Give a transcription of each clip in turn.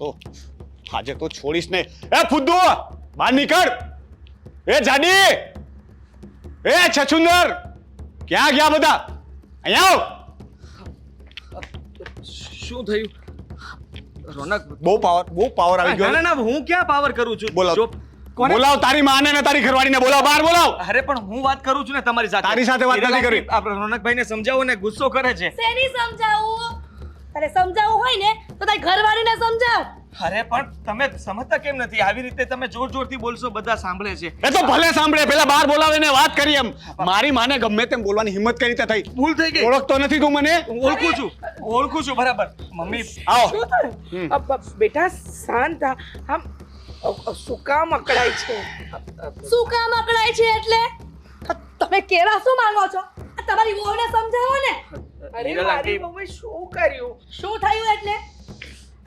તો આજે તો છોડીશ ને એ ફુદ્દુ બહાર નીકળ. એ જાડી. એ છછુંદર. ક્યાં ગયા બધા? અહીંયા આવ. શું થયું? રોનક બહુ પાવર બહુ પાવર આવી ગયો. ના ના હું ક્યાં પાવર કરું છું? બોલાવ. બોલાવ તારી માને ને તારી ઘરવાળીને બોલાવ બહાર બોલાવ. અરે પણ હું વાત કરું છું ને તમારી સાથે. તારી સાથે વાત નથી કરી આપણે રોનકભાઈને સમજાવો ને ગુસ્સો કરે છે. શેની સમજાવું? તારે સમજાવવું હોય ને તો તારી ઘરવાળીને સમજાવ. અરે પણ તમે સમજતા કેમ નથી? આવી રીતે તમે જોર જોરથી બોલશો બધા સાંભળે છે. એ તો ભલે સાંભળે પેલા બહાર બોલાવીને વાત કરી એમ. મારી માને ગમે તેમ બોલવાની હિંમત કઈ રીતે થઈ? ભૂલ થઈ ગઈ. ઓળખતો નથી તું મને? ઓળખું છું ઓળખું છું બરાબર. મમ્મી આવો. બેટા શાંત થા. આમ શું કામ અકળાય છે? શું કામ અકળાય છે એટલે? તમે કેવા શું માંગો છો? તમારી વહુને સમજાવો ને. અરે મારી આંટી. શું કર્યું? શું થયું એટલે?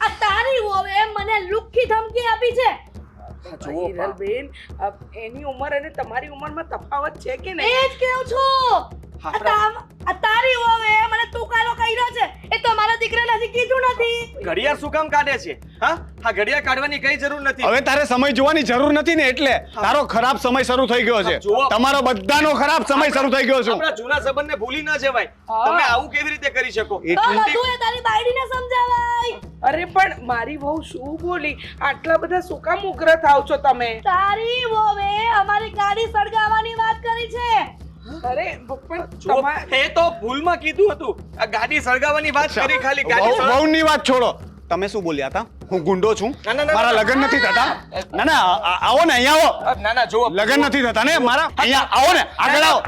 આ તારી વહુએ મને લુખી ધમકી આપી છે. પા. એની ઉંમર અને તમારી ઉંમરમાં તફાવત છે કે એ નહીં જ કેવું છું. તારી વહુએ મને તુકારો કર્યો છે. એ તો મારા દીકરાને હજી કીધું નથી. ઘડિયાળ શું કામ કાઢે છે? હા? હા ઘડિયાળ કાઢવાની કઈ જરૂર નથી. હવે તારે સમય જોવાની જરૂર નથી ને એટલે તારો ખરાબ સમય શરૂ થઈ ગયો છે. તમારો બધાનો ખરાબ સમય શરૂ થઈ ગયો છે. આપણા જૂના સંબંધને ભૂલી ન જવાય. તમે આવું કેવી રીતે કરી શકો? એ તારી બાયડીને સમજાવાય. અરે પણ મારી વહુ શું બોલી? આટલા બધા શું કામ ઉગ્ર થાવ છો તમે? તારી વહુએ અમારી ગાડી સળગાવવાની વાત કરી છે. અરે પણ એ તો ભૂલમાં કીધું હતું. આ ગાડી સળગાવવાની વાત કરી ખાલી ગાડી વહુ- વહુની વાત છોડો. તમે શું બોલ્યા હતા? હું ગુંડો છું. મારા લગન નથી થતા. ના ના આવો ને અહીંયા આવો. ના ના જો લગ્ન નથી થતા ને મારા અહીંયા આવો ને આગળ આવો.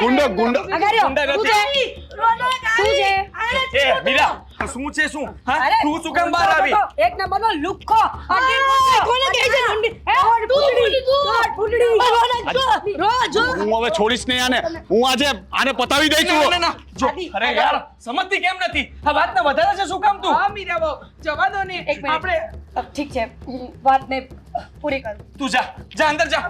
ગુંડો ગુંડો તું નથી. છે? આવી. આને એ મીરા. શું છે શું હા તું શું કેમ બહાર આવી એક નંબરનો લુખ્ખો આ, કોને કહે છે લુંડી? હે? રોનક જો, રો, જો. હું હવે છોડીશ નહીં આને હું આજે આને પતાવી દઈશ ના, ના, છું ના. જો, અરે યાર સમજતી કેમ નથી આ વાતને વધારે છે શું કામ તું હા મીરા બહુ જવા દો ને. આપણે ઠીક છે વાત વાતને પૂરી કરું. તું જા જા અંદર જા.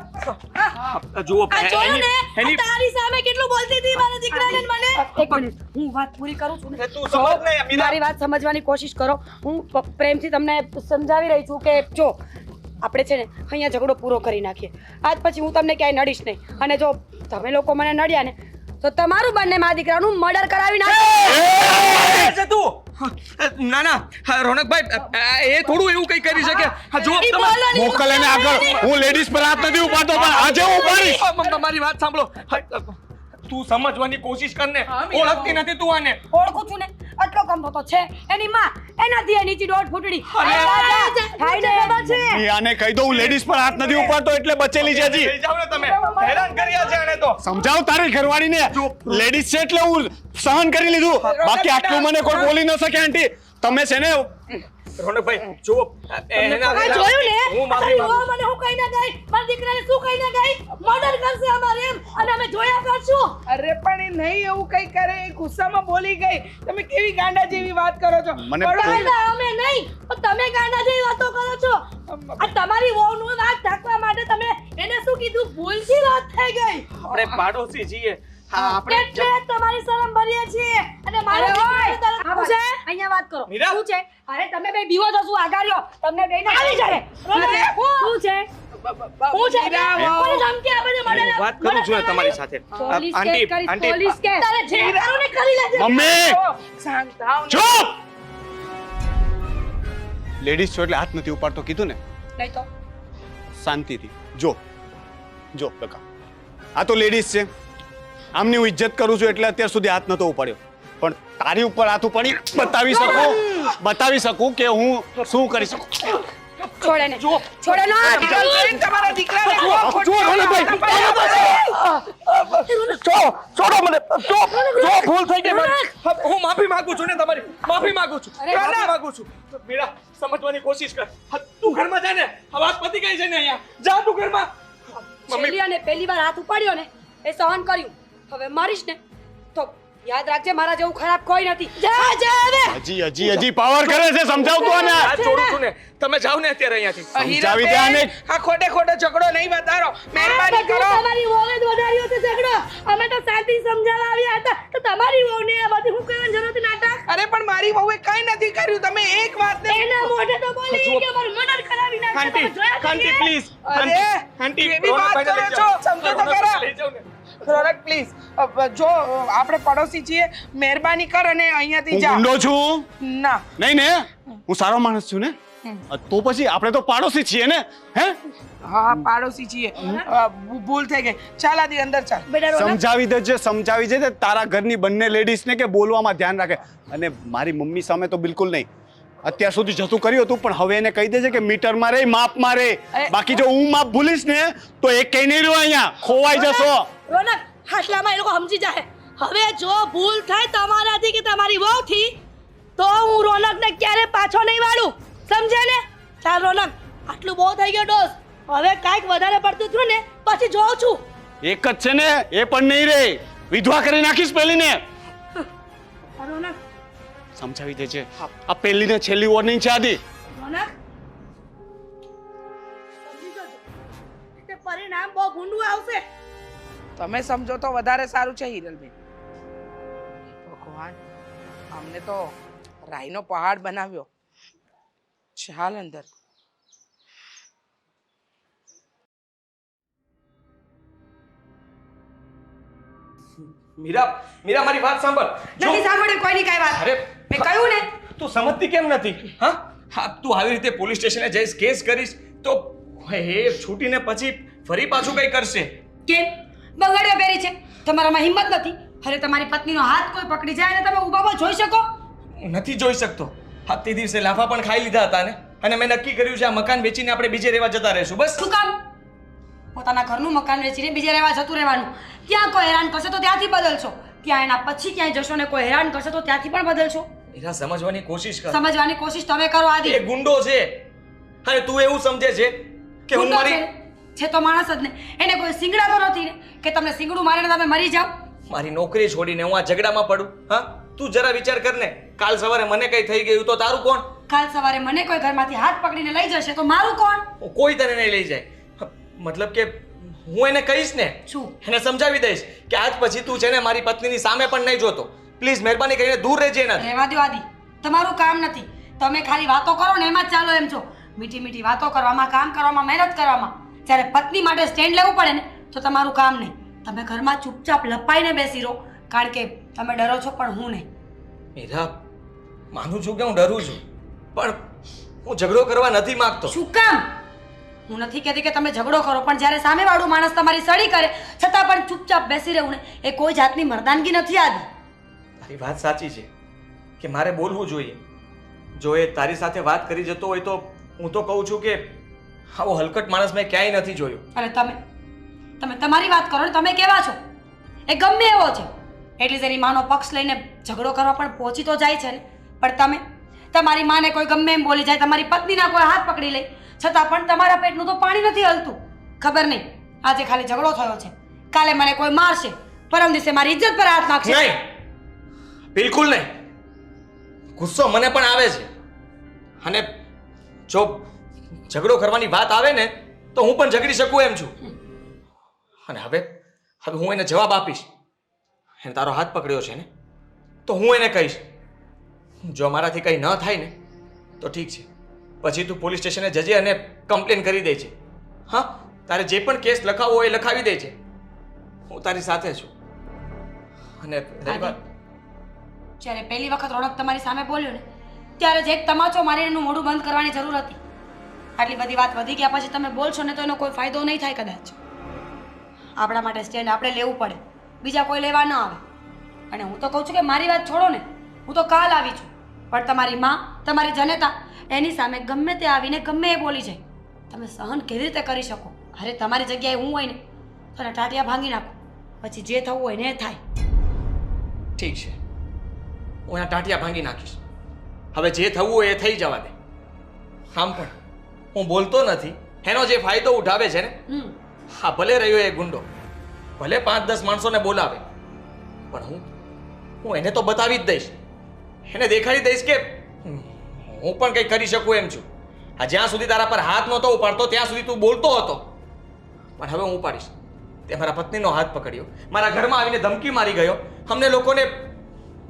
જુઓ આ જોયું ને? એની- તારી સામે કેટલું બોલતી હતી મારા દીકરાને મને? એક મિનિટ. હું વાત પૂરી કરું છું ને. તું સમજ ને મીરા મારી વાત સમજવાની કોશિશ કરો. હું પ્રેમથી તમને સમજાવી રહી છું કે જો આપણે છે ને અહીંયા ઝઘડો પૂરો કરી નાખીએ. આજ પછી હું તમને ક્યાંય નડીશ નહીં. અને જો તમે લોકો મને નડ્યા ને તો તમારું બંને મારા દીકરાનું મર્ડર કરાવી નાખો. તું. ના ના. હા, રોનકભાઈ એ થોડું એવું કઈ કરી શકે. ને. મોકલ એને આગળ. હું લેડીઝ પર હાથ નથી ઉપાડતો પણ આજે હું ઉપાડીશ. મારી વાત સાંભળો. તું સમજવાની કોશિશ કર ને ઓળખતી નથી તું આને. ઓળખું છું ને. આટલો કમતો તો છે. એની માં એનાથી નીચી દોઢ ફૂટડી. અરે, થાય ને ખબર છે? ઈ આને કહી દઉં લેડીઝ પર હાથ નથી ઉપાડતો એટલે બચેલી છે હજી. જાવ ને તમે. હેરાન કર્યા છે આને તો. સમજાવ તારી ઘરવાળીને? લેડીઝ છે એટલે હું સહન કરી લીધું. બાકી આટલું મને કોઈ બોલી ન શકે આંટી તમે છે ને રોનકભાઈ જુઓ. એના જોયું ને? હું માફી માંગુ મને હું કઈ ના ગઈ? મારા દીકરાને શું કઈ ના ગઈ? મર્ડર કરશે અમારે એમ. અને અમે જોયા કરશું. અરે પણ એ નહીં એવું કઈ કરે. એ ગુસ્સામાં બોલી ગઈ. તમે કેવી ગાંડા જેવી વાત કરો છો? મને અમે નહીં. પણ તમે ગાંડા જેવી વાતો કરો છો. આ તમારી વહુનું વાત ઢાંકવા માટે તમે એને શું કીધું? ભૂલથી વાત થઈ ગઈ. આપણે પાડોશી છીએ હા આપણે એટલે તમારી શરમ ભરીએ છીએ. અને મારે ઓય! દીકરાને આ તરફ- છે? અહીંયા વાત કરો. શું છે? અરે તમે બે બીવો છો શું આગાર્યો તમને બેને આવી જાય શું? છે? હું છે? મીરા, કે? વહુ. કોને ધમકી આપે છે મને? હું વાત કરું છું તમારી સાથે. Aunty aunty. Police case. તારે જે કરવું ને કરી લેજે મમ્મી! શાંત થાવ ને. ચૂપ! લેડીઝ છો એટલે હાથ નથી ઉપાડતો કીધું ને? નહીં તો? શાંતિથી. જો જો કાકા. આ તો લેડીઝ છે. આમની હું ઇજ્જત કરું છું એટલે અત્યાર સુધી હાથ નતો ઉપાડ્યો. પણ તારી ઉપર હાથ ઉપાડી બતાવી શકું? બતાવી શકું કે હું શું કરી શકું? છોડે ને. છોડે ના. હિરલબેન, તમારા દીકરાને જુઓ, જુઓ, રોનકભાઈ, છો છોડો મને. જો જો ભૂલ થઈ ગઈ મારી. હું માફી માંગુ છું ને તમારી. માફી માંગુ છું. માફી માંગુ છું. મીરા સમજવાની કોશિશ કર. તું ઘરમાં જા ને. આ વાત પતી ગઈ છે ને અહીંયા. જા તું ઘરમાં. મમ્મી પહેલી વાર હાથ ઉપાડ્યો ને એ સહન કર્યું. હવે મારીશ ને તો યાદ રાખજે મારા જેવું ખરાબ કોઈ નથી. જા જા હવે. હજી હજી હજી પાવર કરે છે સમજાવતો આને? આ છોડું છું ને. તમે જાવ ને અત્યારે અહીંયાથી. સમજાવી દે આને. આ ખોટે ખોટો ઝઘડો નહીં વધારો. મહેરબાની કરો. તમારી વહુએ જ વધાર્યો છે ઝઘડો. અમે તો શાંતિ સમજાવવા આવ્યા હતા. તો તમારી વહુને આ બધી હું કરવાની જરૂર હતી નાટક? અરે પણ મારી વહુએ કઈ નથી કર્યું. તમે એક વાત ને એના મોઢે તો બોલી કે મારું મર્ડર કરાવી નાખ્યું આંટી આંટી પ્લીઝ અરે આંટી કેવી વાત કરો છો? સમજો તો કરો લઈ જાઓ ને. રોનક પ્લીઝ જો આપણે પડોશી છીએ મહેરબાની કર અને અહીંયાથી જા. ગુંડો છું? ના. નહીં ને? હું સારો માણસ છું ને? તો પછી આપણે તો પાડોશી છીએ ને? હે? હા પાડોશી છીએ. ભૂલ થઈ ગઈ. ચાલ આદી અંદર ચાલ. સમજાવી દેજે સમજાવી દેજે. તારા ઘરની બંને લેડીઝને કે બોલવામાં ધ્યાન રાખે. અને મારી મમ્મી સામે તો બિલકુલ નહીં. અત્યાર સુધી જતું કર્યું હતું પણ હવે એને કહી દેજે કે મીટરમાં રે માપમાં રે બાકી જો હું માપ ભૂલીશ ને તો એક કઈ નહીં રહ્યો અહીંયા. ખોવાઈ જશો. રોનક હાટલામાં એ લોકો સમજી જાય હવે જો ભૂલ થાય તમારાથી કે તમારી વહુથી તો હું રોનકને ક્યારે પાછો નહીં વાળું? સમજે ને? ચાલ રોનક આટલું બહુ થઈ ગયો ડોસ હવે કાંઈક વધારે પડતું થયું ને પછી જોઉં છું. એક જ છે ને એ પણ નહીં રે. વિધવા કરી નાખીશ પેલી ને આ રોનક. સમજાવી દેજે. આ પેલી ને છેલ્લી વોર્નિંગ છે આદી. રોનક. પરિણામ બહુ ગુંડું આવશે. તમે સમજો તો વધારે સારું છે હિરલબેન. ભગવાન અમને તો રાઈનો પહાડ બનાવ્યો. ચાલ અંદર. મીરા મીરા મારી વાત સાંભળ. જો નથી સાંભળી કોઈની કઈ વાત? અરે મેં કહ્યું ને. તું સમજતી કેમ નથી? હા? હા તું આવી રીતે પોલીસ સ્ટેશને જઈશ કેસ કરીશ તો હે છૂટીને પછી ફરી પાછું કઈ કરશે? કેમ? બંગડીઓ પહેરી છે. તમારામાં હિંમત નથી. અરે તમારી પત્નીનો હાથ કોઈ પકડી જાય અને તમે ઊભા ઊભા જોઈ શકો? નથી જોઈ શકતો. હા તે દિવસે લાફા પણ ખાઈ લીધા હતા ને. અને મેં નક્કી કર્યું છે આ મકાન વેચીને આપણે બીજે રહેવા જતા રહેશું. બસ. શું કામ? પોતાના ઘરનું મકાન વેચીને બીજે રહેવા જતું રહેવાનું. ત્યાં કોઈ હેરાન કરશે તો ત્યાંથી બદલશો. ત્યાં એના પછી ક્યાંય જશો ને કોઈ હેરાન કરશે તો ત્યાંથી પણ બદલશો. એના સમજવાની કોશિશ કર. સમજવાની કોશિશ તમે કરો આદિ. એ ગુંડો છે. અને તું એવું સમજે છે કે હું મારી છે તો માણસ જ ને. એને કોઈ સિંગડા તો નથી ને? કે તમને સિંગડું મારીને તમે મરી જાઓ? મારી નોકરી છોડીને હું આ ઝઘડામાં પડું હા? તું જરા વિચાર કર ને કાલ સવારે મને કઈ થઈ ગયું તો તારું કોણ? કાલ સવારે મને કોઈ ઘરમાંથી હાથ પકડીને લઈ જશે તો મારું કોણ? કોઈ તને નહીં લઈ જાય. મતલબ કે હું એને કહીશ ને શું? એને સમજાવી દઈશ કે આજ પછી તું છે ને મારી પત્નીની સામે પણ નહીં જોતો. પ્લીઝ મહેરબાની કરીને દૂર રહેજે એના રહેવા દો આદિ. તમારું કામ નથી. તમે ખાલી વાતો કરો ને એમાં જ ચાલો એમ છો મીઠી મીઠી વાતો કરવામાં કામ કરવામાં મહેનત કરવામાં. જ્યારે પત્ની માટે સ્ટેન્ડ લેવું પડે ને તો તમારું કામ નહીં. તમે ઘરમાં ચૂપચાપ લપાઈને બેસી રહો. કારણ કે તમે ડરો છો પણ હું નહીં. મીરા માનું છું કે હું ડરું છું પણ હું ઝઘડો કરવા નથી માંગતો. શું કામ? હું નથી કહેતી કે તમે ઝઘડો કરો પણ જ્યારે સામેવાળું માણસ તમારી સડી કરે છતાં પણ ચૂપચાપ બેસી રહેવું ને એ કોઈ જાતની મર્દાનગી નથી આવી તારી વાત સાચી છે કે મારે બોલવું જોઈએ. જો એ તારી સાથે વાત કરી જતો હોય તો હું તો કહું છું કે આવો હલકટ માણસ મેં ક્યાંય નથી જોયો. અને તમે તમે તમારી વાત કરો ને તમે કેવા છો? એ ગમે એવો છે. એટલે તેની માનો પક્ષ લઈને ઝઘડો કરવા પણ પહોંચી તો જાય છે ને. પણ તમે તમારી માને કોઈ ગમે એમ બોલી જાય તમારી પત્નીના કોઈ હાથ પકડી લે છતાં પણ તમારા પેટનું તો પાણી નથી હલતું. ખબર નહીં આજે ખાલી ઝઘડો થયો છે. કાલે મને કોઈ મારશે પરમ દિવસે મારી ઇજ્જત પર હાથ નાખશે. નહીં બિલકુલ નહીં. ગુસ્સો મને પણ આવે છે. અને જો ઝઘડો કરવાની વાત આવે ને, તો હું પણ ઝઘડી શકું એમ છું. અને હવે હવે હું એને જવાબ આપીશ. એને તારો હાથ પકડ્યો છે ને, તો હું એને કહીશ. જો મારાથી કંઈ ન થાય ને, તો ઠીક છે. પછી તું પોલીસ સ્ટેશને જજે અને કમ્પ્લેન કરી દે છે. હા, તારે જે પણ કેસ લખાવવો હોય એ લખાવી દે છે. હું તારી સાથે છું. અને જ્યારે પહેલી વખત રોનક તમારી સામે બોલ્યો ને, ત્યારે જ એક તમાચો મારીને એનું મોઢું બંધ કરવાની જરૂર હતી. આટલી બધી વાત વધી ગયા પછી તમે બોલશો ને તો એનો કોઈ ફાયદો નહીં થાય કદાચ. આપણા માટે સ્ટેન્ડ આપણે લેવું પડે. બીજા કોઈ લેવા ન આવે. અને હું તો કહું છું કે મારી વાત છોડો ને. હું તો કાલ આવી છું. પણ તમારી માં, તમારી જનતા, એની સામે ગમે તે આવીને ગમે એ બોલી જાય. તમે સહન કેવી રીતે કરી શકો? અરે તમારી જગ્યાએ હું હોય ને, તો ટાટિયા ભાંગી નાખો. પછી જે થવું હોય ને એ થાય. ઠીક છે. હું આ ટાંટિયા ભાંગી નાખીશ. હવે જે થવું હોય એ થઈ જવા દે. આમ પણ. હું બોલતો નથી. એનો જે ફાયદો ઉઠાવે છે ને હા ભલે રહ્યો એ ગુંડો ભલે પાંચ દસ માણસોને બોલાવે પણ હું હું એને તો બતાવી જ દઈશ. એને દેખાડી દઈશ કે હું પણ કંઈ કરી શકું એમ છું. આ જ્યાં સુધી તારા પર હાથ નહોતો ઉપાડતો ત્યાં સુધી તું બોલતો હતો. પણ હવે હું ઉપાડીશ. તે મારા પત્નીનો હાથ પકડ્યો. મારા ઘરમાં આવીને ધમકી મારી ગયો. અમને લોકોને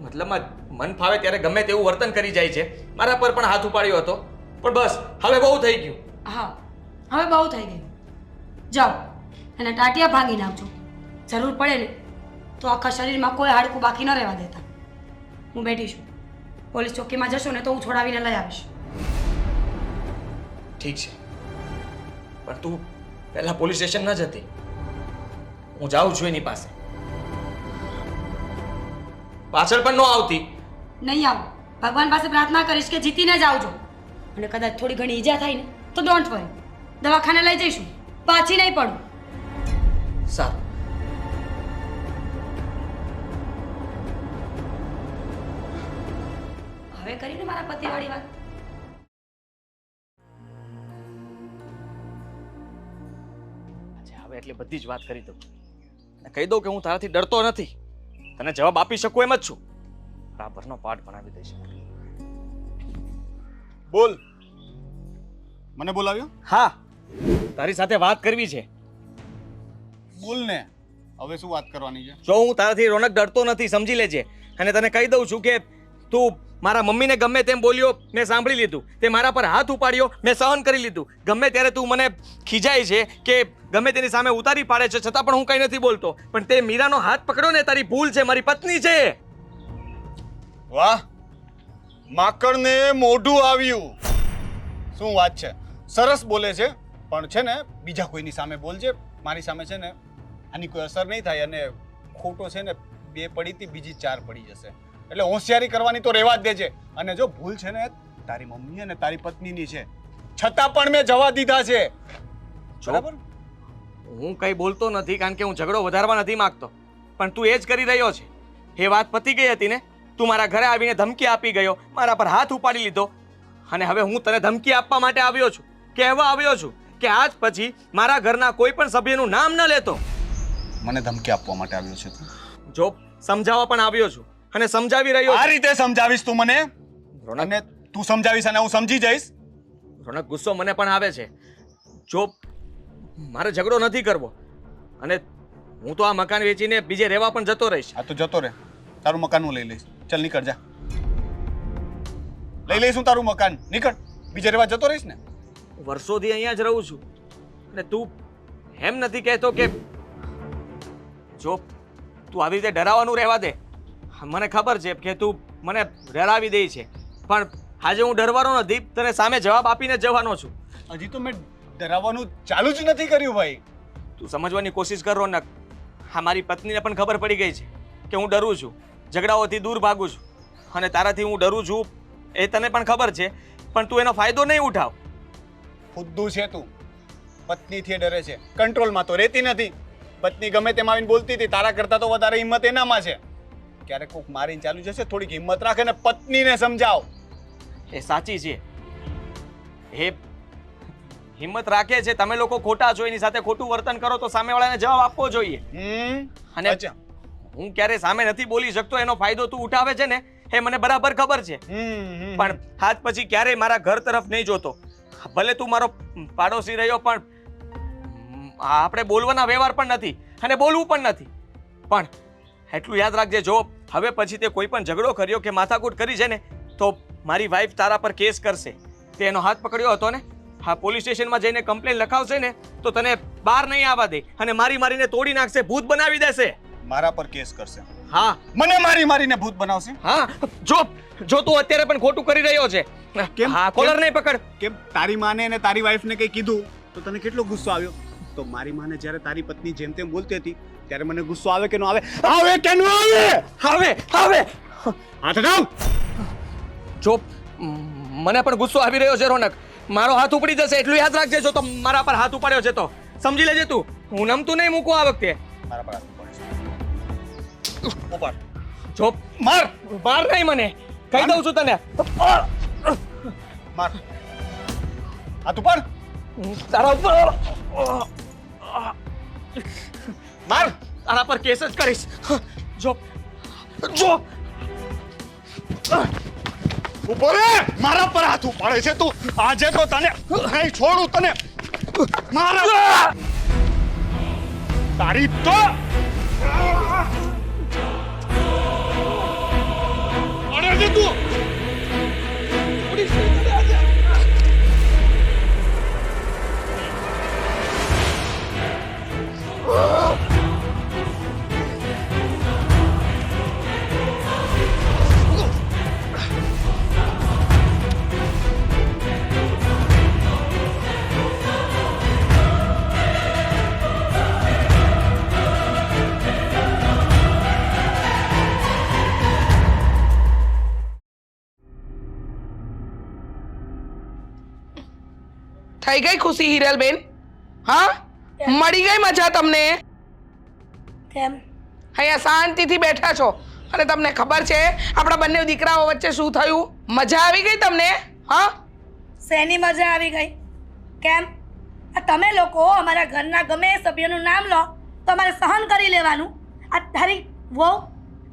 મતલબમાં મન ફાવે ત્યારે ગમે તેવું વર્તન કરી જાય છે. મારા પર પણ હાથ ઉપાડ્યો હતો. પણ બસ હવે બહુ થઈ ગયું. હા હવે બહુ થઈ ગયું. જાઓ અને ટાટિયા ભાંગી નાખજો. જરૂર પડે ને તો આખા શરીરમાં કોઈ હાડકું બાકી ન રહેવા દેતા. હું બેઠી છું. પોલીસ ચોકીમાં જશો ને તો હું છોડાવીને લઈ આવીશ. ઠીક છે. પણ તું પહેલા પોલીસ સ્ટેશન ન જતી. હું જાઉં છું એની પાસે. પાછળ પણ ન આવતી. નહીં આવું. ભગવાન પાસે પ્રાર્થના કરીશ કે જીતીને જ આવજો. અને કદાચ થોડી ઘણી ઈજા થાય ને તો ડોન્ટ વરી દવાખાને લઈ જઈશું. પાછી નહીં પડું. સારું. હવે કરીને મારા પતિવાળી વાત. અચ્છા હવે એટલે બધી જ વાત કરી દઉં. અને કહી દઉં કે હું તારાથી ડરતો નથી. તને જવાબ આપી શકું એમ જ છું. બરાબરનો પાઠ ભણાવી દઈશ. બોલ. મને બોલાવ્યો? હા. તારી સાથે વાત કરવી છે. બોલ ને. હવે શું વાત કરવાની છે? જો હું તારાથી રોનક ડરતો નથી સમજી લેજે. અને તને કહી દઉં છું કે તું મારા મમ્મીને ગમે તેમ બોલ્યો મેં સાંભળી લીધું. તે મારા પર હાથ ઉપાડ્યો મેં સહન કરી લીધું. ગમે ત્યારે તું મને ખીજાય છે કે ગમે તેની સામે ઉતારી પાડે છે છતાં પણ હું કંઈ નથી બોલતો. પણ તે મીરાનો હાથ પકડ્યો ને તારી ભૂલ છે મારી પત્ની છે. વાહ. માકડને મોઢું આવ્યું. શું વાત છે? સરસ બોલે છે પણ છે ને બીજા કોઈની સામે બોલજે. મારી સામે છે ને આની કોઈ અસર નહીં થાય અને ખોટો છે ને બે પડી હતી બીજી ચાર પડી જશે. એટલે હોશિયારી કરવાની તો રહેવા જ દેજે. અને જો ભૂલ છે ને તારી મમ્મી અને તારી પત્નીની છે. છતાં પણ મેં જવા દીધા છે. બરાબર? હું કંઈ બોલતો નથી કારણ કે હું ઝઘડો વધારવા નથી માંગતો. પણ તું એ જ કરી રહ્યો છે. એ વાત પતી ગઈ હતી ને? તું મારા ઘરે આવીને ધમકી આપી ગયો મારા પર હાથ ઉપાડી લીધો. અને હવે હું તને ધમકી આપવા માટે આવ્યો છું કહેવા આવ્યો છું કે આજ પછી મારા ઘરના કોઈ પણ સભ્યનું નામ ન લેતો. મને ધમકી આપવા માટે આવ્યો છે જો સમજાવવા પણ આવ્યો છું અને સમજાવી રહ્યો આ રીતે સમજાવીશ તું મને? અને તું સમજાવીશ અને હું સમજી જઈશ? રોનક ગુસ્સો મને પણ આવે છે. જો મારે ઝઘડો નથી કરવો. અને હું તો આ મકાન વેચીને બીજે રહેવા પણ જતો રહીશ. આ તો જતો રહે. તારું મકાન હું લઈ લઈશ. ચાલ નીકળ જા. લઈ લઈશ હું તારું મકાન. નીકળ. બીજે રહેવા જતો રહીશ ને. વર્ષોથી અહીંયા જ રહું છું. અને તું એમ નથી કહેતો કે જો તું આવી રીતે ડરાવાનું રહેવા દે. મને ખબર છે કે તું મને ડરાવી દે છે. પણ આજે હું ડરવાનો નથી તને સામે જવાબ આપીને જવાનો છું. હજી તો મેં ડરાવવાનું ચાલુ જ નથી કર્યું ભાઈ. તું સમજવાની કોશિશ કરો ને હા મારી પત્નીને પણ ખબર પડી ગઈ છે કે હું ડરું છું. ઝઘડાઓથી દૂર ભાગું છું. અને તારાથી હું ડરું છું એ તને પણ ખબર છે પણ તું એનો ફાયદો નહીં ઉઠાવ. ખુદ્દું છે તું. પત્નીથી ડરે છે. કંટ્રોલમાં તો રહેતી નથી. પત્ની ગમે તેમ આવીને બોલતી હતી તારા કરતાં તો વધારે હિંમત એનામાં છે. ક્યારેક કોક મારીને ચાલુ જશે થોડીક હિંમત રાખે ને પત્નીને સમજાવ. એ સાચી છે. એ હિંમત રાખે છે. તમે લોકો ખોટા છો એની સાથે ખોટું વર્તન કરો તો સામેવાળાને જવાબ આપવો જોઈએ. અને- અચ્છા. હું ક્યારે સામે નથી બોલી શકતો એનો ફાયદો તું ઉઠાવે છે ને? એ મને બરાબર ખબર છે. પણ હાથ પછી ક્યારેય મારા ઘર તરફ નહીં જોતો. ભલે તું મારો પાડોશી રહ્યો પણ આપણે બોલવાના વ્યવહાર પણ નથી અને બોલવું પણ નથી. પણ એટલું યાદ રાખજે જો હવે પછી તે કોઈ પણ ઝઘડો કર્યો કે માથાકૂટ કરી છે ને તો મારી વાઈફ તારા પર કેસ કરશે. તે એનો હાથ પકડ્યો હતો ને? હા પોલીસ સ્ટેશનમાં જઈને કમ્પ્લેન લખાવશે ને તો તને બહાર નહીં આવવા દે અને મારી મારીને તોડી નાખશે ભૂત બનાવી દેશે. મારા પર કેસ કરશે. હા. મને મારી મારીને ભૂત બનાવશે? હા જો જો તું અત્યારે પણ ખોટું કરી રહ્યો છે. કેમ? હા કોલર નહીં પકડ. કેમ? તારી માને અને તારી વાઈફને કંઈ કીધું તો તને કેટલો ગુસ્સો આવ્યો? તો મારી માને જ્યારે તારી પત્ની જેમ તેમ બોલતી હતી ત્યારે મને ગુસ્સો આવે કે ન આવે? આવે કે ન આવે? આવે હવે હાથ હટાવ જો મને પણ ગુસ્સો આવી રહ્યો છે રોનક. મારો હાથ ઉપડી જશે એટલું યાદ રાખજે જો તો મારા પર હાથ ઉપાડ્યો છે તો. સમજી લેજે તું. હું નમતું નહીં મૂકું આ વખતે. મારા પર ઉપાડ. જો માર માર નહીં મને. કહી દઉં છું તને. માર. હાથ ઉપાડ. તારા ઉપર. માર. તારા પર કેસ જ કરીશ. જો જો. ઉપર મારા પર હાથ ઉપાડે છે તું. આજે તો તને નહીં છોડું તને. મારા. તારી તો અરે છે તું થઈ ગઈ ખુશી હિરલબેન? હા? મળી ગઈ મજા તમને? કેમ? અહીંયા શાંતિથી બેઠા છો. અને તમને ખબર છે આપણા બંને દીકરાઓ વચ્ચે શું થયું? મજા આવી ગઈ તમને? હા? શેની મજા આવી ગઈ? કેમ? આ તમે લોકો અમારા ઘરના ગમે સભ્યનું નામ લો તો અમારે સહન કરી લેવાનું. આ તારી વહુ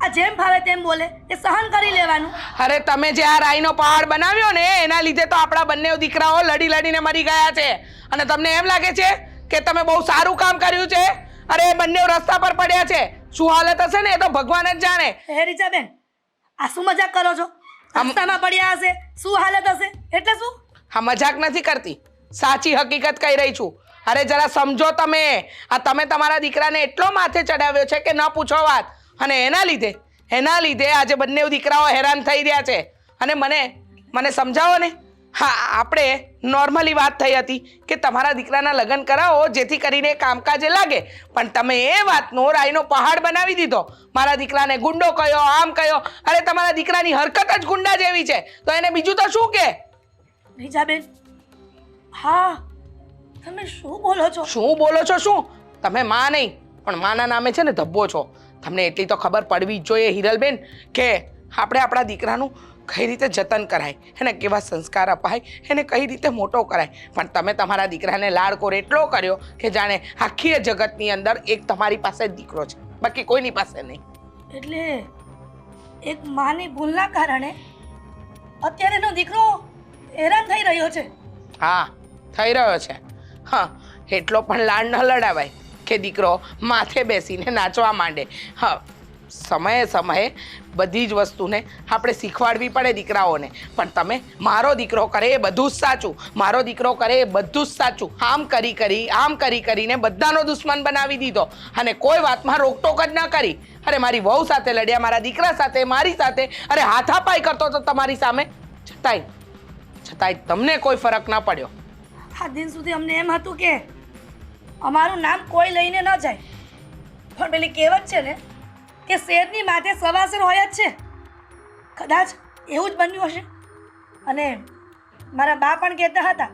આ જેમ ફાવે તેમ બોલે એ સહન કરી લેવાનું. અરે તમે જે આ રાઈનો પહાડ બનાવ્યો ને એના લીધે તો આપણા બંને દીકરાઓ લડી લડીને મરી ગયા છે. અને તમને એમ લાગે છે કે તમે બહુ સારું કામ કર્યું છે? અરે એ બંને રસ્તા પર પડ્યા છે. શું હાલત હશે ને એ તો ભગવાન જ જાણે. હે રીચાબેન આ શું મજાક કરો છો? રસ્તામાં પડ્યા હશે શું હાલત હશે? એટલે શું? હા મજાક નથી કરતી. સાચી હકીકત કહી રહી છું. અરે જરા સમજો તમે. આ તમે તમારા દીકરાને એટલો માથે ચડાવ્યો છે કે ન પૂછો વાત. અને એના લીધે એના લીધે આજે બંને દીકરાઓ હેરાન થઈ રહ્યા છે. અને મને મને સમજાવો ને? હા આપણે નોર્મલી વાત થઈ હતી કે તમારા દીકરાના લગ્ન કરાવો જેથી કરીને કામકાજે લાગે. પણ તમે એ વાતનો રાયનો પહાડ બનાવી દીધો. મારા દીકરાને ગુંડો કયો આમ કયો. અરે તમારા દીકરાની હરકત જ ગુંડા જેવી છે. તો એને બીજું તો શું કે? રીચાબેન હા તમે શું બોલો છો? શું બોલો છો શું? તમે માં નહીં પણ માના નામે છે ને ધબ્બો છો. તમને એટલી તો ખબર પડવી જ જોઈએ હિરલબેન કે આપણે આપણા દીકરાનું કઈ રીતે જતન કરાય એને કેવા સંસ્કાર અપાય એને કઈ રીતે મોટો કરાય. પણ તમે તમારા દીકરાને લાડકોર એટલો કર્યો કે જાણે આખી જગતની અંદર એક તમારી પાસે જ દીકરો છે બાકી કોઈની પાસે નહીં. એટલે એક માની ભૂલના કારણે અત્યારે એનો દીકરો હેરાન થઈ રહ્યો છે. હા થઈ રહ્યો છે. હા એટલો પણ લાડ ન લડાવાય. કે દીકરો માથે બેસીને નાચવા માંડે. હા, સમયે સમયે બધી જ વસ્તુને આપણે શીખવાડવી પડે દીકરાઓને. પણ તમે, મારો દીકરો કરે એ બધું જ સાચું. મારો દીકરો કરે એ બધું જ સાચું. આમ કરી કરી, આમ કરી કરીને બધાનો દુશ્મન બનાવી દીધો. અને કોઈ વાતમાં રોકટોક જ ન કરી. અરે, મારી વહુ સાથે લડ્યા, મારા દીકરા સાથે, મારી સાથે. અરે હાથાપાઈ કરતો તો તમારી સામે છતાંય છતાંય તમને કોઈ ફરક ન પડ્યો. આ દિન સુધી અમને એમ હતું કે અમારું નામ કોઈ લઈને ન જાય. પણ પેલી કહેવત છે ને, કે શેરની માથે સવાસર હોય જ છે. કદાચ એવું જ બન્યું હશે. અને મારા બા પણ કહેતા હતા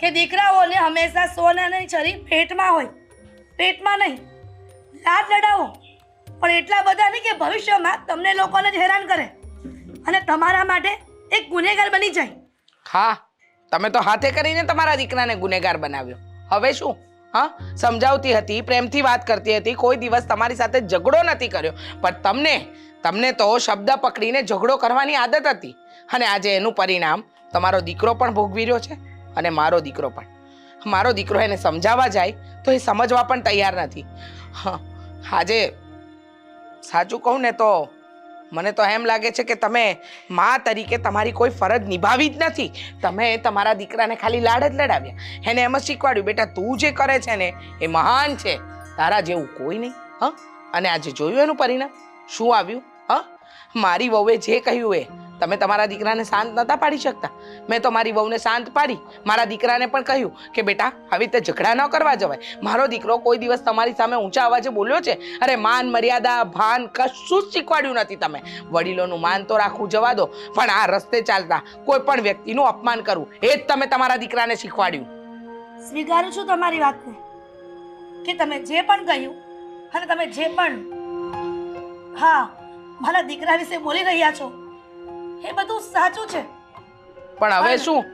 કે દીકરાઓને હંમેશા સોનાની છરી પેટમાં હોય. પેટમાં નહીં, લાડ લડાવો. પણ એટલા બધા નહીં કે ભવિષ્યમાં તમને લોકોને જ હેરાન કરે. અને તમારા માટે એક ગુનેગાર બની જાય. હા તમે તો હાથે કરીને તમારા દીકરાને ગુનેગાર બનાવ્યો. હવે શું? હા, સમજાવતી હતી, પ્રેમથી વાત કરતી હતી, કોઈ દિવસ તમારી સાથે ઝઘડો નથી કર્યો. પણ તમને તમને તો શબ્દ પકડીને ઝઘડો કરવાની આદત હતી. અને આજે એનું પરિણામ તમારો દીકરો પણ ભોગવી રહ્યો છે અને મારો દીકરો પણ. મારો દીકરો એને સમજાવવા જાય તો એ સમજવા પણ તૈયાર નથી. હા, આજે સાચું કહું ને તો મને તો એમ લાગે છે કે તમે મા તરીકે તમારી કોઈ ફરજ નિભાવી જ નથી. તમે તમારા દીકરાને ખાલી લાડ જ લડાવ્યા. એને એમ જ શીખવાડ્યું, બેટા, તું જે કરે છે ને, એ મહાન છે. તારા જેવું કોઈ નહીં. હ? અને આજે જોયું એનું પરિણામ? શું આવ્યું? હ? મારી વહુએ જે કહ્યું એ તમે તમારા દીકરાને શાંત નતા પાડી શકતા. મેં તો મારી વહુને શાંત પાડી. મારા દીકરાને પણ કહ્યું કે, બેટા, આવી રીતે ઝઘડા ન કરવા જવાય. મારો દીકરો કોઈ દિવસ તમારી સામે ઊંચા અવાજે બોલ્યો છે. અરે, માન, મર્યાદા, ભાન કશું જ શીખવાડ્યું નથી તમે. વડીલોનું માન તો રાખવું જવા દો, પણ આ રસ્તે ચાલતા કોઈ પણ વ્યક્તિનું અપમાન કરવું, એ જ તમે તમારા દીકરાને શીખવાડ્યું. સ્વીકારું છું તમારી વાતને કે તમે જે પણ કહ્યું અને તમે જે પણ હા, મારા દીકરા વિશે બોલી રહ્યા છો એ બધું સાચું છે. પણ હવે શું?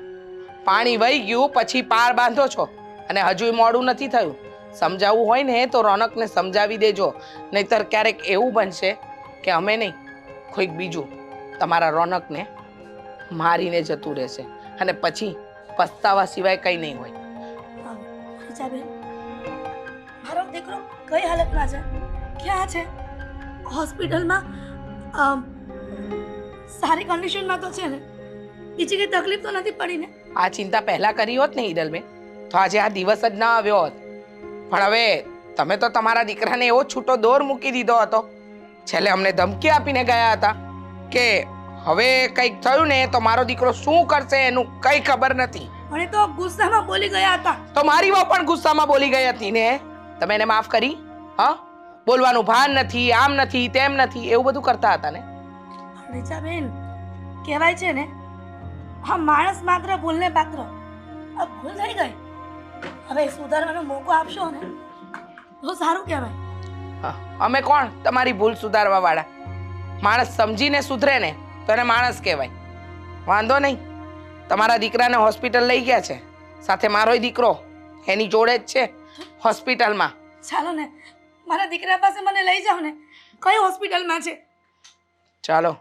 પાણી વહી ગયું પછી પાર બાંધો છો. અને હજુ મોડું નથી થયું. સમજાવવું હોય ને તો રોનકને સમજાવી દેજો. નહીતર ક્યારેક એવું બનશે કે અમે નહીં કોઈક બીજું તમારા રોનકને મારીને જતું રહેશે. અને પછી પસ્તાવા સિવાય કંઈ નહીં હોય. રીચાબેન મારો દીકરો કઈ હાલતમાં છે? ક્યાં છે? હોસ્પિટલમાં? સારી કન્ડિશનમાં તો છે ને બીજી કઈ તકલીફ તો નથી પડી ને? આ ચિંતા પહેલા કરી હોત ને હિરલબેન તો આજે આ દિવસ જ ના આવ્યો હોત. પણ હવે તમે તો તમારા દીકરાને એવો છૂટો દોર મૂકી દીધો હતો. છેલ્લે અમને ધમકી આપીને ગયા હતા કે હવે કંઈક થયું ને તો મારો દીકરો શું કરશે એનું કંઈ ખબર નથી. અને તો ગુસ્સામાં બોલી ગયા હતા. તો મારી વહુ પણ ગુસ્સામાં બોલી ગઈ હતી ને? તમે એને માફ કરી હા? બોલવાનું ભાન નથી આમ નથી તેમ નથી એવું બધું કરતા હતા ને? રીચાબેન કહેવાય છે ને હા માણસ માત્ર ભૂલને પાત્ર આ ભૂલ થઈ ગઈ હવે સુધારવાનો મોકો આપશો ને તો સારું કહેવાય હા, અમે કોણ તમારી ભૂલ સુધારવા વાળા માણસ સમજીને સુધરે ને તો એને માણસ કહેવાય વાંધો નહીં તમારા દીકરાને હોસ્પિટલ લઈ ગયા છે સાથે મારોય દીકરો એની જોડે જ છે હોસ્પિટલમાં ચાલો ને મારા દીકરા પાસે મને લઈ જાઓ ને કઈ હોસ્પિટલમાં છે ચાલો